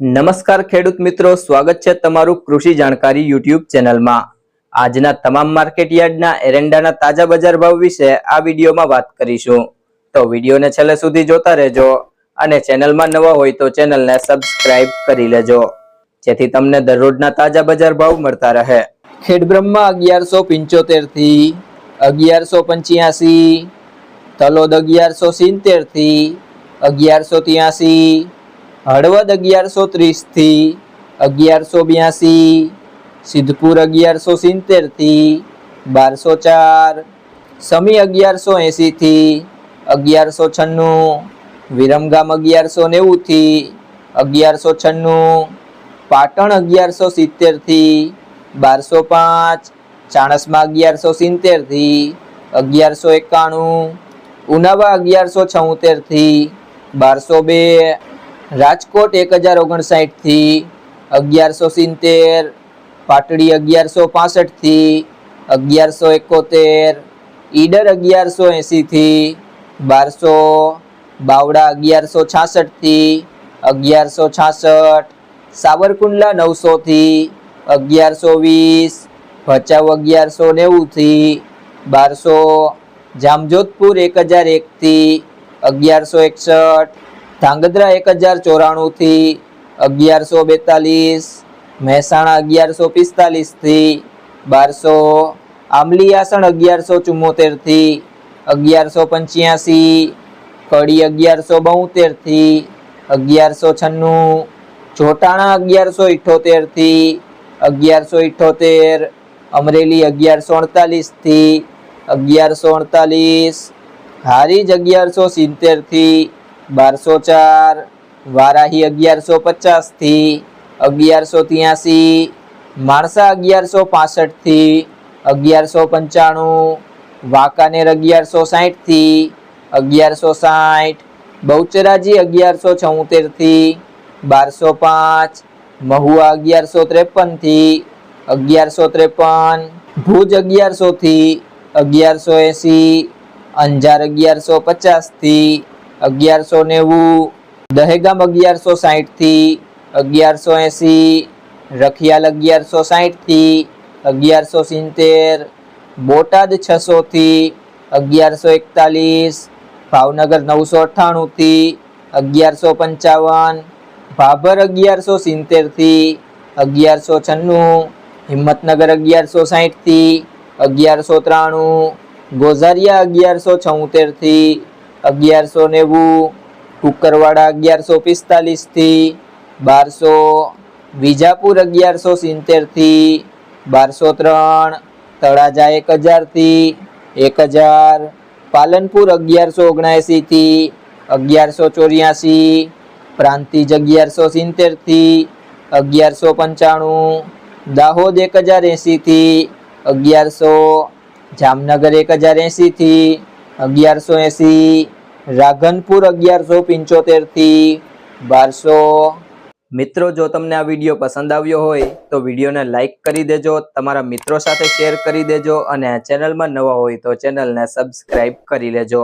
નમસ્કાર ખેડૂત મિત્રો, સ્વાગત છે તમારું કૃષિ જાણકારી યુટ્યુબ ચેનલમાં. આજના તમામ માર્કેટ યાર્ડના એરંડાના તાજા બજાર ભાવ વિશે આ વિડીયોમાં વાત કરીશું. તો વિડીયોને છેલ્લે સુધી જોતા રહેજો અને ચેનલમાં નવા હોય તો ચેનલને સબસ્ક્રાઇબ કરી લેજો. જેથી તમને દરરોજના તાજા બજાર ભાવ મળતા રહે. ખેડબ્રહ્મા અગિયારસો પંચોતેરથી અગિયારસો પંચ્યાસી, તલોદ અગિયારસો સિત્તેર અગિયારસો ત્યાસી હળવદ અગિયારસો ત્રીસથી અગિયારસો બ્યાસી, સિદ્ધપુર અગિયારસો સિત્તેરથી બારસો ચાર, સમી અગિયારસો એંસીથી અગિયારસો છન્નું, વિરમગામ અગિયારસો નેવુંથી અગિયારસો છન્નું, પાટણ અગિયારસો સિત્તેરથી બારસો પાંચ, ચાણસમાં અગિયારસો સિત્તેરથી અગિયારસો એકાણું, ઉનાવા અગિયારસો છોતેરથી બારસો બે રાજકોટ એક હજાર ઓગણસાઠથી અગિયારસો સિત્તેર, પાટડી અગિયારસો પાસઠથી અગિયારસો એકોતેર, ઈડર અગિયારસો એંસીથી બારસો બાવડા અગિયારસો છાસઠથી અગિયારસો છાસઠ, સાવરકુંડલા નવસોથી અગિયારસો વીસ, ભચાઉ અગિયારસો નેવુંથી બારસો, જામજોધપુર એક હજાર એકથી અગિયારસો એકસઠ ધાંગધ્રા એક હજાર ચોરાણુંથી અગિયારસો બેતાલીસ, મહેસાણા અગિયારસો પિસ્તાલીસથી બારસો બારસો આંબલીયાસણ અગિયારસો ચુંમોતેરથી અગિયારસો પંચ્યાસી, કડી અગિયારસો બોતેરથી અગિયારસો છન્નું જોટાણા અગિયારસો ઇઠોતેરથી અગિયારસો ઇઠ્ઠોતેર અમરેલી અગિયારસો અડતાલીસથી અગિયારસો અડતાલીસ, હારીજ અગિયારસો સિત્તેરથી બારસો ચાર, વારાહી અગિયારસો પચાસથી અગિયારસો ત્યાસી, માણસા અગિયારસો પાસઠથી અગિયારસો પંચાણું, વાંકાનેર અગિયારસો સાહીઠથી અગિયારસો સાઠ બહુચરાજી અગિયારસો છોતેરથી બારસો પાંચ, મહુવા અગિયારસો ત્રેપનથી અગિયારસો ત્રેપન, ભુજ અગિયારસોથી અગિયારસો એંસી, અંજાર અગિયારસો પચાસથી અગિયારસો નેવું, દહેગામ અગિયારસો સાહીઠથી અગિયારસો એંસી, રખિયાલ અગિયારસો સાહીઠથી અગિયારસો સિત્તેર, બોટાદ છસોથી અગિયારસો એકતાલીસ, ભાવનગર નવસો અઠ્ઠાણુંથી અગિયારસો પંચાવન, ભાભર અગિયારસો સિત્તેરથી અગિયારસો છન્નું, હિંમતનગર અગિયારસો સાહીઠથી અગિયારસો ત્રાણું, ગોઝારિયા અગિયારસો છોતેરથી અગિયારસો નેવું, કુકરવાડા અગિયારસો પિસ્તાલીસથી, બારસો વિજાપુર અગિયારસો સિત્તેરથી, બારસો ત્રણ, તળાજા એક હજારથી, એક હજાર, પાલનપુર અગિયારસો ઓગણએંસીથી, અગિયારસો ચોર્યાસી, પ્રાંતિજ અગિયારસો સિત્તેરથી, અગિયારસો પંચાણું, દાહોદ એક હજાર એંસીથી, અગિયારસો, જામનગર એક હજાર એંસી થી અગિયારસો એંસી, રાધનપુર અગિયારસો પંચોતેરથી બારસો. મિત્રો, જો તમને આ વીડિયો પસંદ આવ્યો હોય, તો વિડીયોને લાઇક કરી દેજો, તમારા મિત્રો સાથે શેર કરી દેજો, અને આ ચેનલમાં નવા હોય તો ચેનલને સબસ્ક્રાઈબ કરી લેજો.